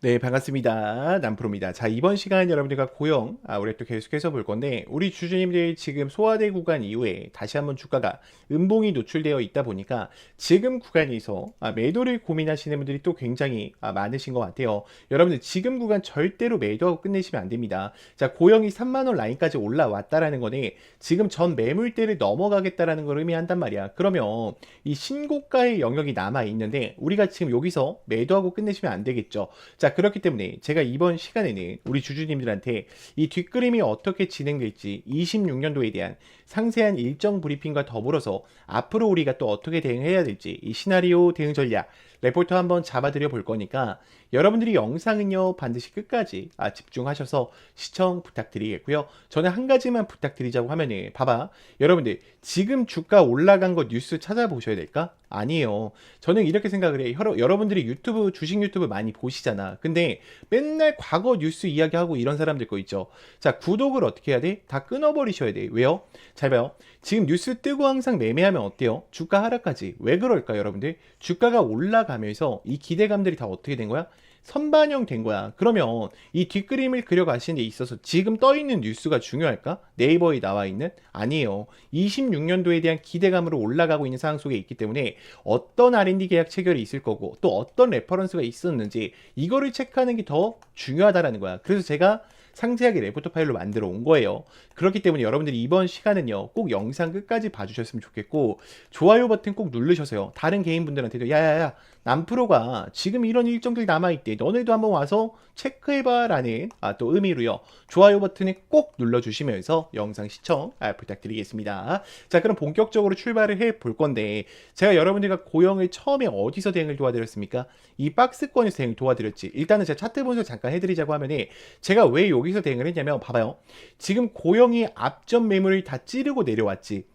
네, 반갑습니다. 남프로입니다. 자, 이번 시간 여러분들과 고용, 아, 우리 또 계속해서 볼 건데, 우리 주주님들이 지금 소화대 구간 이후에 다시 한번 주가가 음봉이 노출되어 있다 보니까 지금 구간에서 아, 매도를 고민하시는 분들이 또 굉장히 아, 많으신 것 같아요. 여러분들 지금 구간 절대로 매도하고 끝내시면 안 됩니다. 자, 고용이 3만원 라인까지 올라왔다라는 거는 지금 전 매물대를 넘어가겠다라는 걸 의미한단 말이야. 그러면 이 신고가의 영역이 남아 있는데, 우리가 지금 여기서 매도하고 끝내시면 안 되겠죠. 자, 그렇기 때문에 제가 이번 시간에는 우리 주주님들한테 이 뒷그림이 어떻게 진행될지 26년도에 대한 상세한 일정 브리핑과 더불어서 앞으로 우리가 또 어떻게 대응해야 될지 이 시나리오 대응 전략 레포트 한번 잡아드려 볼 거니까 여러분들이 영상은요 반드시 끝까지 아, 집중하셔서 시청 부탁드리겠고요. 저는 한 가지만 부탁드리자고 하면은 봐봐 여러분들 지금 주가 올라간 거 뉴스 찾아보셔야 될까? 아니에요. 저는 이렇게 생각을 해요. 여러, 여러분들이 유튜브 주식 유튜브 많이 보시잖아. 근데 맨날 과거 뉴스 이야기하고 이런 사람들 거 있죠. 자 구독을 어떻게 해야 돼? 다 끊어버리셔야 돼. 왜요? 잘 봐요. 지금 뉴스 뜨고 항상 매매하면 어때요? 주가 하락까지. 왜 그럴까 여러분들? 주가가 올라가면서 이 기대감들이 다 어떻게 된 거야? 선반영 된 거야. 그러면 이 뒷그림을 그려가시는 데 있어서 지금 떠 있는 뉴스가 중요할까? 네이버에 나와 있는? 아니에요. 26년도에 대한 기대감으로 올라가고 있는 상황 속에 있기 때문에 어떤 R&D 계약 체결이 있을 거고 또 어떤 레퍼런스가 있었는지 이거를 체크하는 게 더 중요하다라는 거야. 그래서 제가 상세하게 레포트 파일로 만들어 온 거예요. 그렇기 때문에 여러분들이 이번 시간은요, 꼭 영상 끝까지 봐주셨으면 좋겠고, 좋아요 버튼 꼭 누르셔서요, 다른 개인분들한테도, 야야야, 남프로가 지금 이런 일정들 남아있대. 너네도 한번 와서 체크해봐. 라는 아, 또 의미로요. 좋아요 버튼을 꼭 눌러주시면서 영상 시청 아, 부탁드리겠습니다. 자, 그럼 본격적으로 출발을 해 볼 건데, 제가 여러분들과 고영을 처음에 어디서 대응을 도와드렸습니까? 이 박스권에서 대응을 도와드렸지. 일단은 제가 차트 분석 잠깐 해드리자고 하면은, 제가 왜 여기 서 대응을 했냐면, 봐봐요. 지금 고영이 앞전 매물을 다 찌르고 내려왔지.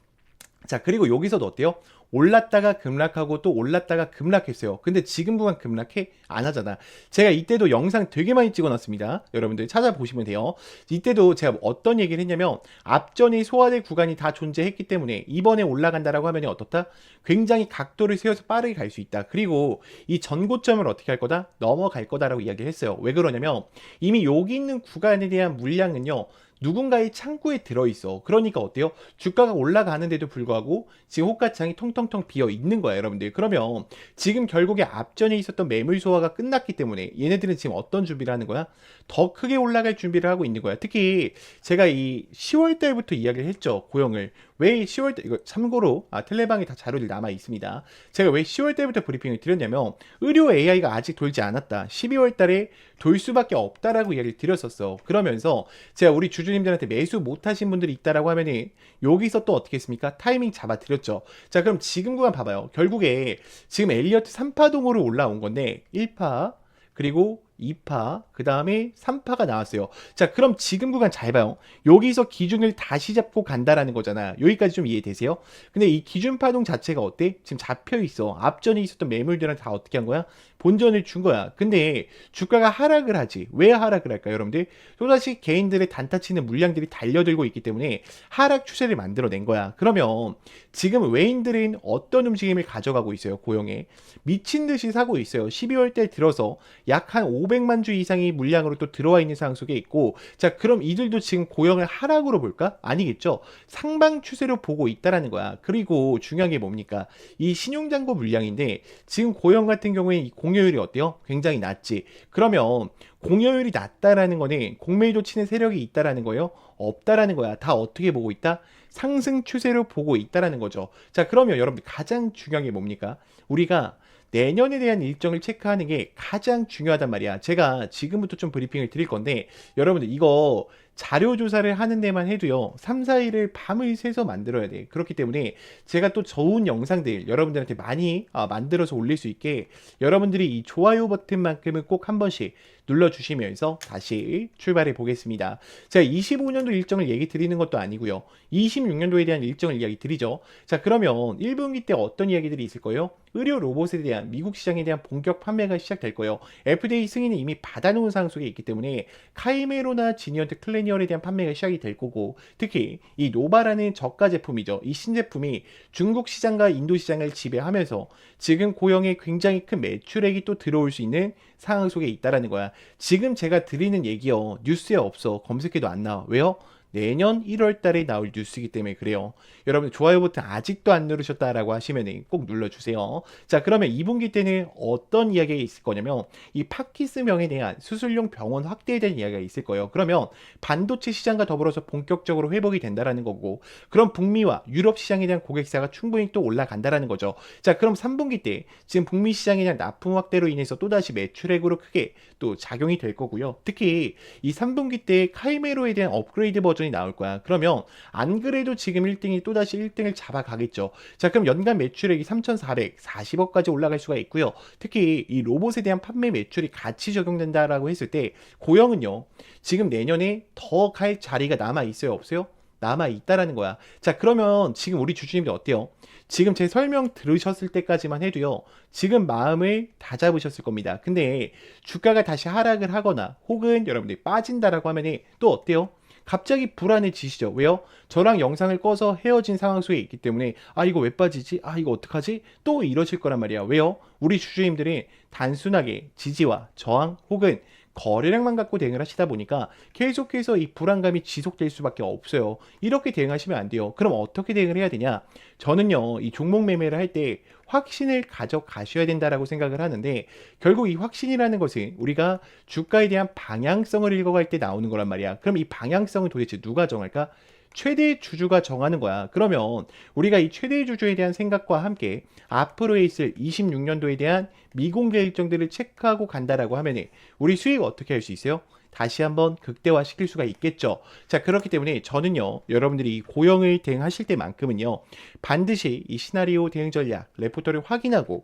자, 그리고 여기서도 어때요? 올랐다가 급락하고 또 올랐다가 급락했어요. 근데 지금 구간 급락해? 안 하잖아. 제가 이때도 영상 되게 많이 찍어놨습니다. 여러분들 찾아보시면 돼요. 이때도 제가 어떤 얘기를 했냐면 앞전에 소화될 구간이 다 존재했기 때문에 이번에 올라간다라고 하면 어떻다? 굉장히 각도를 세워서 빠르게 갈 수 있다. 그리고 이 전고점을 어떻게 할 거다? 넘어갈 거다라고 이야기를 했어요. 왜 그러냐면 이미 여기 있는 구간에 대한 물량은요. 누군가의 창구에 들어있어. 그러니까 어때요? 주가가 올라가는데도 불구하고 지금 호가창이 통통통 비어 있는 거야, 여러분들. 그러면 지금 결국에 앞전에 있었던 매물 소화가 끝났기 때문에 얘네들은 지금 어떤 준비를 하는 거야? 더 크게 올라갈 준비를 하고 있는 거야. 특히 제가 이 10월 달부터 이야기를 했죠, 고용을. 왜 10월 달, 이거 참고로, 아, 텔레방에 다 자료들 남아 있습니다. 제가 왜 10월 달부터 브리핑을 드렸냐면, 의료 AI가 아직 돌지 않았다. 12월 달에 돌 수밖에 없다라고 이야기를 드렸었어. 그러면서 제가 우리 주주님들한테 매수 못 하신 분들이 있다라고 하면은, 여기서 또 어떻게 했습니까? 타이밍 잡아 드렸죠. 자, 그럼 지금 구간 봐봐요. 결국에 지금 엘리어트 3파동으로 올라온 건데, 1파, 그리고 2파, 그 다음에 3파가 나왔어요. 자, 그럼 지금 구간 잘 봐요. 여기서 기준을 다시 잡고 간다라는 거잖아. 여기까지 좀 이해되세요? 근데 이 기준 파동 자체가 어때? 지금 잡혀 있어. 앞전에 있었던 매물들은 다 어떻게 한 거야? 본전을 준 거야. 근데 주가가 하락을 하지. 왜 하락을 할까, 요 여러분들? 또다시 개인들의 단타 치는 물량들이 달려들고 있기 때문에 하락 추세를 만들어낸 거야. 그러면 지금 외인들은 어떤 움직임을 가져가고 있어요, 고용에? 미친 듯이 사고 있어요. 12월 달 들어서 약 한 500만 주 이상이 물량으로 또 들어와 있는 상황 속에 있고, 자, 그럼 이들도 지금 고용을 하락으로 볼까? 아니겠죠. 상방 추세로 보고 있다라는 거야. 그리고 중요한 게 뭡니까? 이 신용잔고 물량인데, 지금 고용 같은 경우에 이 공여율이 어때요? 굉장히 낮지. 그러면 공여율이 낮다라는 거는 공매도 치는 세력이 있다라는 거예요? 없다라는 거야. 다 어떻게 보고 있다? 상승 추세로 보고 있다라는 거죠. 자, 그러면 여러분 가장 중요한 게 뭡니까? 우리가 내년에 대한 일정을 체크하는 게 가장 중요하단 말이야. 제가 지금부터 좀 브리핑을 드릴 건데, 여러분들 이거 자료 조사를 하는 데만 해도요, 3, 4일을 밤을 새서 만들어야 돼. 그렇기 때문에 제가 또 좋은 영상들 여러분들한테 많이 아, 만들어서 올릴 수 있게 여러분들이 이 좋아요 버튼만큼은 꼭 한 번씩 눌러주시면서 다시 출발해 보겠습니다. 제가 25년도 일정을 얘기 드리는 것도 아니고요. 26년도에 대한 일정을 이야기 드리죠. 자, 그러면 1분기 때 어떤 이야기들이 있을 거예요? 의료 로봇에 대한 미국 시장에 대한 본격 판매가 시작될 거예요. FDA 승인을 이미 받아놓은 상황 속에 있기 때문에 카이메로나 지니언트 클래니얼에 대한 판매가 시작이 될 거고 특히 이 노바라는 저가 제품이죠. 이 신제품이 중국 시장과 인도 시장을 지배하면서 지금 고영에 굉장히 큰 매출액이 또 들어올 수 있는 상황 속에 있다라는 거야. 지금 제가 드리는 얘기요. 뉴스에 없어. 검색해도 안 나와. 왜요? 내년 1월 달에 나올 뉴스이기 때문에 그래요. 여러분 좋아요 버튼 아직도 안 누르셨다라고 하시면 꼭 눌러주세요. 자 그러면 2분기 때는 어떤 이야기가 있을 거냐면 이 파키스명에 대한 수술용 병원 확대에 대한 이야기가 있을 거예요. 그러면 반도체 시장과 더불어서 본격적으로 회복이 된다라는 거고 그럼 북미와 유럽 시장에 대한 고객사가 충분히 또 올라간다라는 거죠. 자 그럼 3분기 때 지금 북미 시장에 대한 납품 확대로 인해서 또다시 매출액으로 크게 또 작용이 될 거고요. 특히 이 3분기 때 카이메로에 대한 업그레이드 버전 이 나올 거야. 그러면 안 그래도 지금 1등이 또다시 1등을 잡아가겠죠. 자, 그럼 연간 매출액이 3,440억까지 올라갈 수가 있고요. 특히 이 로봇에 대한 판매 매출이 같이 적용된다라고 했을 때 고영은요. 지금 내년에 더 갈 자리가 남아 있어요, 없어요? 남아 있다라는 거야. 자, 그러면 지금 우리 주주님들 어때요? 지금 제 설명 들으셨을 때까지만 해도요. 지금 마음을 다 잡으셨을 겁니다. 근데 주가가 다시 하락을 하거나 혹은 여러분들이 빠진다라고 하면은 또 어때요? 갑자기 불안해지시죠. 왜요? 저랑 영상을 꺼서 헤어진 상황 속에 있기 때문에 아 이거 왜 빠지지? 아 이거 어떡하지? 또 이러실 거란 말이야. 왜요? 우리 주주님들이 단순하게 지지와 저항 혹은 거래량만 갖고 대응을 하시다 보니까 계속해서 이 불안감이 지속될 수밖에 없어요. 이렇게 대응하시면 안 돼요. 그럼 어떻게 대응을 해야 되냐? 저는요, 이 종목 매매를 할 때 확신을 가져가셔야 된다라고 생각을 하는데 결국 이 확신이라는 것은 우리가 주가에 대한 방향성을 읽어갈 때 나오는 거란 말이야. 그럼 이 방향성을 도대체 누가 정할까? 최대 주주가 정하는 거야. 그러면 우리가 이 최대 주주에 대한 생각과 함께 앞으로 있을 26년도에 대한 미공개 일정들을 체크하고 간다라고 하면 우리 수익 어떻게 할 수 있어요? 다시 한번 극대화 시킬 수가 있겠죠. 자, 그렇기 때문에 저는요, 여러분들이 고영을 대응하실 때만큼은요, 반드시 이 시나리오 대응 전략, 레포터를 확인하고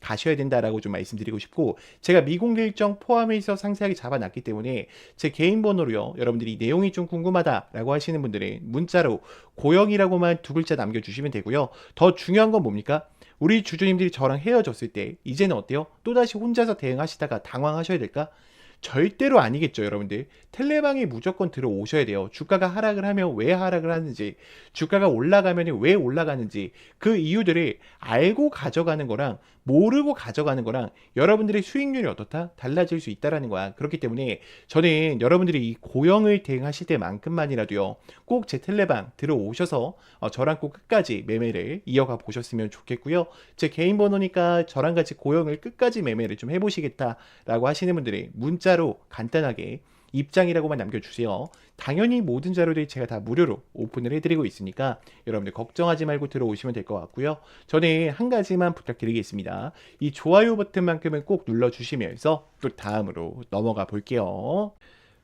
가셔야 된다라고 좀 말씀드리고 싶고 제가 미공개 일정 포함해서 상세하게 잡아놨기 때문에 제 개인 번호로요 여러분들이 내용이 좀 궁금하다라고 하시는 분들은 문자로 고영이라고만 두 글자 남겨주시면 되고요 더 중요한 건 뭡니까 우리 주주님들이 저랑 헤어졌을 때 이제는 어때요 또다시 혼자서 대응하시다가 당황하셔야 될까 절대로 아니겠죠, 여러분들. 텔레방에 무조건 들어오셔야 돼요. 주가가 하락을 하면 왜 하락을 하는지, 주가가 올라가면 왜 올라가는지, 그 이유들을 알고 가져가는 거랑 모르고 가져가는 거랑 여러분들의 수익률이 어떻다? 달라질 수 있다라는 거야. 그렇기 때문에 저는 여러분들이 이 고영을 대응하실 때만큼만이라도요, 꼭 제 텔레방 들어오셔서 어, 저랑 꼭 끝까지 매매를 이어가 보셨으면 좋겠고요. 제 개인 번호니까 저랑 같이 고영을 끝까지 매매를 좀 해보시겠다라고 하시는 분들이 문자로 간단하게 입장이라고만 남겨주세요. 당연히 모든 자료들이 제가 다 무료로 오픈을 해드리고 있으니까 여러분들 걱정하지 말고 들어오시면 될 것 같고요. 저는 한 가지만 부탁드리겠습니다. 이 좋아요 버튼만큼은 꼭 눌러주시면서 또 다음으로 넘어가 볼게요.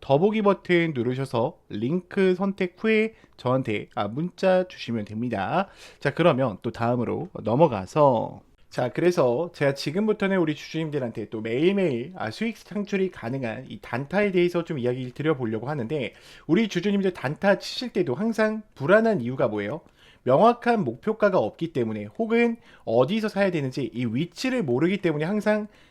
더보기 버튼 누르셔서 링크 선택 후에 저한테 아, 문자 주시면 됩니다. 자, 그러면 또 다음으로 넘어가서 자, 그래서 제가 지금부터는 우리 주주님들한테 또 매일매일 아, 수익 창출이 가능한 이 단타에 대해서 좀 이야기를 드려보려고 하는데 우리 주주님들 단타 치실 때도 항상 불안한 이유가 뭐예요? 명확한 목표가가 없기 때문에 혹은 어디서 사야 되는지 이 위치를 모르기 때문에 항상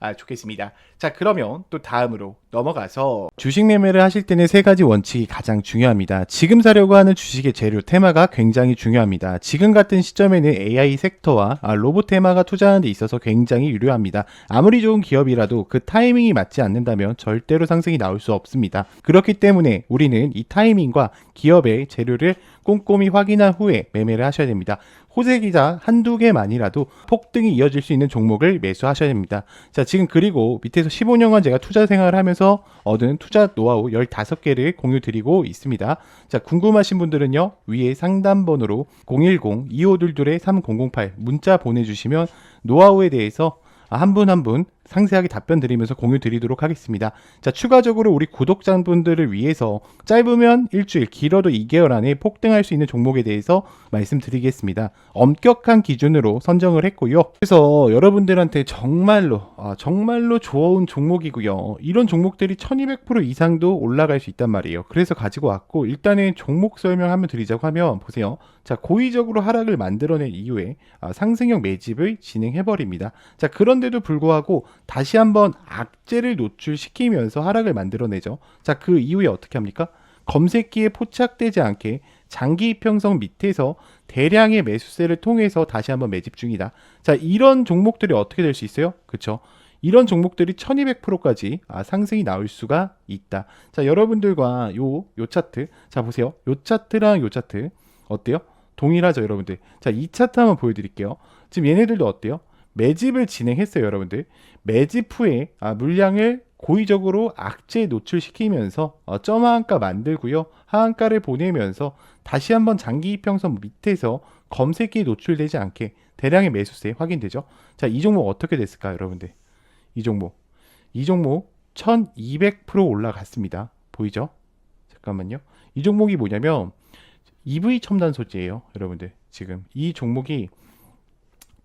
아, 좋겠습니다. 자, 그러면 또 다음으로 넘어가서 주식 매매를 하실 때는 세 가지 원칙이 가장 중요합니다. 지금 사려고 하는 주식의 재료 테마가 굉장히 중요합니다. 지금 같은 시점에는 AI 섹터와 아, 로봇 테마가 투자하는 데 있어서 굉장히 유료합니다. 아무리 좋은 기업이라도 그 타이밍이 맞지 않는다면 절대로 상승이 나올 수 없습니다. 그렇기 때문에 우리는 이 타이밍과 기업의 재료를 꼼꼼히 확인한 후에 매매를 하셔야 됩니다. 호재 기자 한두 개만이라도 폭등이 이어질 수 있는 종목을 매수하셔야 됩니다. 자, 지금 그리고 밑에서 15년간 제가 투자 생활을 하면서 얻은 투자 노하우 15개를 공유 드리고 있습니다. 자, 궁금하신 분들은요, 위에 상담번호로 010-2522-3008 문자 보내주시면 노하우에 대해서 한 분 한분 상세하게 답변 드리면서 공유 드리도록 하겠습니다. 자, 추가적으로 우리 구독자분들을 위해서 짧으면 일주일, 길어도 2개월 안에 폭등할 수 있는 종목에 대해서 말씀드리겠습니다. 엄격한 기준으로 선정을 했고요. 그래서 여러분들한테 정말로, 아, 정말로 좋은 종목이고요. 이런 종목들이 1200% 이상도 올라갈 수 있단 말이에요. 그래서 가지고 왔고, 일단은 종목 설명 한번 드리자고 하면, 보세요. 자, 고의적으로 하락을 만들어낸 이후에 아, 상승형 매집을 진행해버립니다. 자, 그런데도 불구하고 다시 한번 악재를 노출시키면서 하락을 만들어내죠. 자, 그 이후에 어떻게 합니까? 검색기에 포착되지 않게 장기 이평선 밑에서 대량의 매수세를 통해서 다시 한번 매집 중이다. 자, 이런 종목들이 어떻게 될 수 있어요? 그렇죠? 이런 종목들이 1200%까지 아, 상승이 나올 수가 있다. 자, 여러분들과 요, 요 차트. 자, 보세요. 요 차트랑 요 차트. 어때요? 동일하죠, 여러분들. 자, 이 차트 한번 보여드릴게요. 지금 얘네들도 어때요? 매집을 진행했어요, 여러분들. 매집 후에 아, 물량을 고의적으로 악재에 노출시키면서 어, 점 하한가 만들고요. 하한가를 보내면서 다시 한번 장기 이평선 밑에서 검색기에 노출되지 않게 대량의 매수세 확인되죠. 자, 이 종목 어떻게 됐을까, 여러분들? 이 종목. 이 종목 1200% 올라갔습니다. 보이죠? 잠깐만요. 이 종목이 뭐냐면 EV 첨단 소재예요, 여러분들. 지금 이 종목이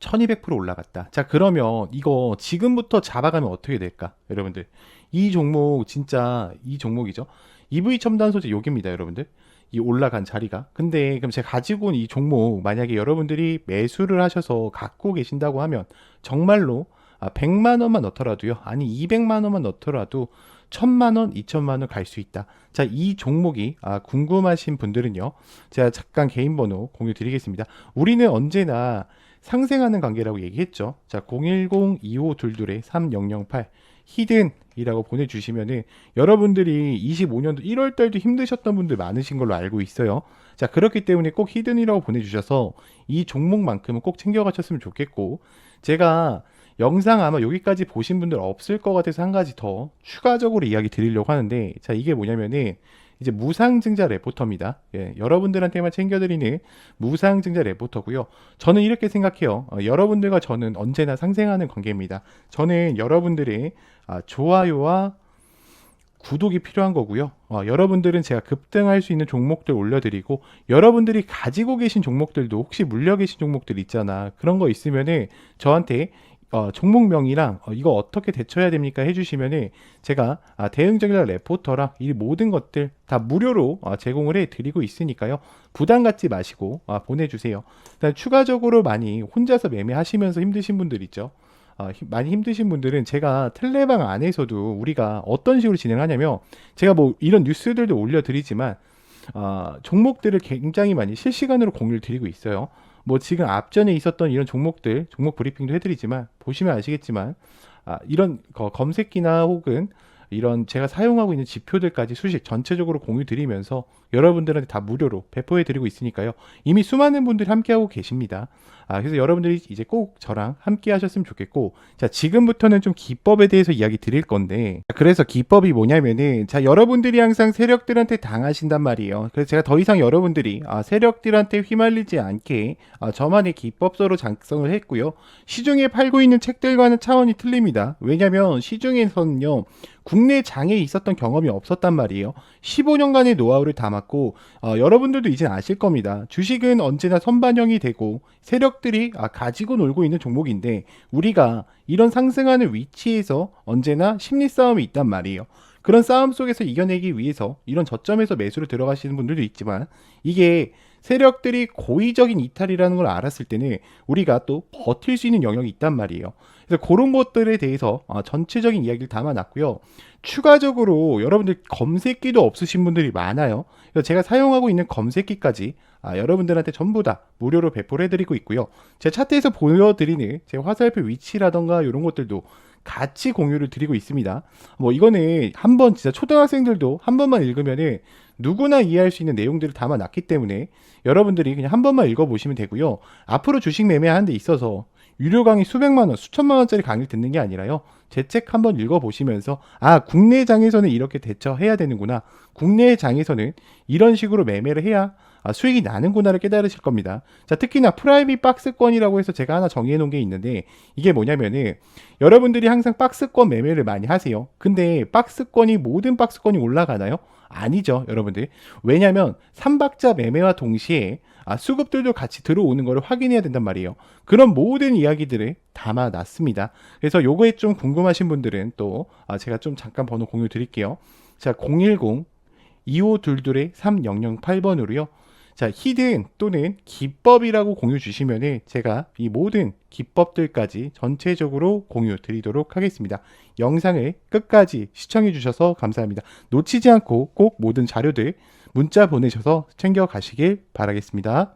1200% 올라갔다. 자, 그러면 이거 지금부터 잡아가면 어떻게 될까? 여러분들. 이 종목 진짜 이 종목이죠. EV 첨단 소재 여기입니다, 여러분들. 이 올라간 자리가. 근데 그럼 제가 가지고 온 이 종목 만약에 여러분들이 매수를 하셔서 갖고 계신다고 하면 정말로 아, 100만 원만 넣더라도요. 아니 200만 원만 넣더라도 천만 원, 이천만 원 갈 수 있다. 자, 이 종목이 아, 궁금하신 분들은요. 제가 잠깐 개인 번호 공유 드리겠습니다. 우리는 언제나 상생하는 관계라고 얘기했죠. 자, 010-2522-3008 히든이라고 보내주시면은 여러분들이 25년도 1월 달도 힘드셨던 분들 많으신 걸로 알고 있어요. 자, 그렇기 때문에 꼭 히든이라고 보내주셔서 이 종목만큼은 꼭 챙겨가셨으면 좋겠고, 제가 영상 아마 여기까지 보신 분들 없을 것 같아서 한 가지 더 추가적으로 이야기 드리려고 하는데, 자, 이게 뭐냐면은, 이제 무상증자 레포터입니다. 예, 여러분들한테만 챙겨드리는 무상증자 레포터고요. 저는 이렇게 생각해요. 어, 여러분들과 저는 언제나 상생하는 관계입니다. 저는 여러분들의 아, 좋아요와 구독이 필요한 거고요. 어, 여러분들은 제가 급등할 수 있는 종목들 올려드리고 여러분들이 가지고 계신 종목들도 혹시 물려 계신 종목들 있잖아. 그런 거 있으면은 저한테 어, 종목명이랑 어, 이거 어떻게 대처해야 됩니까 해주시면은 제가 아, 대응적인 레포터랑 이 모든 것들 다 무료로 어, 제공을 해드리고 있으니까요. 부담 갖지 마시고 아, 보내주세요. 추가적으로 많이 혼자서 매매하시면서 힘드신 분들 있죠. 어, 힘- 많이 힘드신 분들은 제가 텔레방 안에서도 우리가 어떤 식으로 진행하냐면 제가 뭐 이런 뉴스들도 올려드리지만 어, 종목들을 굉장히 많이 실시간으로 공유를 드리고 있어요. 뭐 지금 앞전에 있었던 이런 종목들 종목 브리핑도 해드리지만 보시면 아시겠지만 아, 이런 거 검색기나 혹은 이런 제가 사용하고 있는 지표들까지 수식 전체적으로 공유 드리면서 여러분들한테 다 무료로 배포해 드리고 있으니까요. 이미 수많은 분들이 함께하고 계십니다. 아, 그래서 여러분들이 이제 꼭 저랑 함께 하셨으면 좋겠고, 자, 지금부터는 좀 기법에 대해서 이야기 드릴 건데, 그래서 기법이 뭐냐면은, 자, 여러분들이 항상 세력들한테 당하신단 말이에요. 그래서 제가 더 이상 여러분들이, 아, 세력들한테 휘말리지 않게, 아, 저만의 기법서로 작성을 했고요. 시중에 팔고 있는 책들과는 차원이 틀립니다. 왜냐면 시중에서는요, 국내 장에 있었던 경험이 없었단 말이에요. 15년간의 노하우를 담았고 어, 여러분들도 이제 아실 겁니다. 주식은 언제나 선반영이 되고 세력들이 아, 가지고 놀고 있는 종목인데 우리가 이런 상승하는 위치에서 언제나 심리 싸움이 있단 말이에요. 그런 싸움 속에서 이겨내기 위해서 이런 저점에서 매수를 들어가시는 분들도 있지만 이게 세력들이 고의적인 이탈이라는 걸 알았을 때는 우리가 또 버틸 수 있는 영역이 있단 말이에요. 그래서 그런 것들에 대해서 어, 전체적인 이야기를 담아놨고요. 추가적으로 여러분들 검색기도 없으신 분들이 많아요. 그래서 제가 사용하고 있는 검색기까지 아, 여러분들한테 전부 다 무료로 배포를 해드리고 있고요. 제 차트에서 보여드리는 제 화살표 위치라던가 이런 것들도 같이 공유를 드리고 있습니다. 뭐 이거는 한번 진짜 초등학생들도 한 번만 읽으면은 누구나 이해할 수 있는 내용들을 담아놨기 때문에 여러분들이 그냥 한 번만 읽어보시면 되고요. 앞으로 주식 매매하는 데 있어서 유료 강의 수백만 원, 수천만 원짜리 강의를 듣는 게 아니라요. 제 책 한번 읽어보시면서 아 국내 장에서는 이렇게 대처해야 되는구나. 국내 장에서는 이런 식으로 매매를 해야 아, 수익이 나는구나를 깨달으실 겁니다. 자 특히나 프라이빗 박스권이라고 해서 제가 하나 정리해 놓은 게 있는데 이게 뭐냐면은 여러분들이 항상 박스권 매매를 많이 하세요. 근데 박스권이 모든 박스권이 올라가나요? 아니죠, 여러분들. 왜냐면 삼박자 매매와 동시에 아, 수급들도 같이 들어오는 것을 확인해야 된단 말이에요. 그런 모든 이야기들을 담아놨습니다. 그래서 요거에 좀 궁금하신 분들은 또 아, 제가 좀 잠깐 번호 공유 드릴게요. 자, 010 2522 3008번으로요. 자, 히든 또는 기법이라고 공유 주시면은 제가 이 모든 기법들까지 전체적으로 공유 드리도록 하겠습니다. 영상을 끝까지 시청해 주셔서 감사합니다. 놓치지 않고 꼭 모든 자료들 문자 보내셔서 챙겨 가시길 바라겠습니다.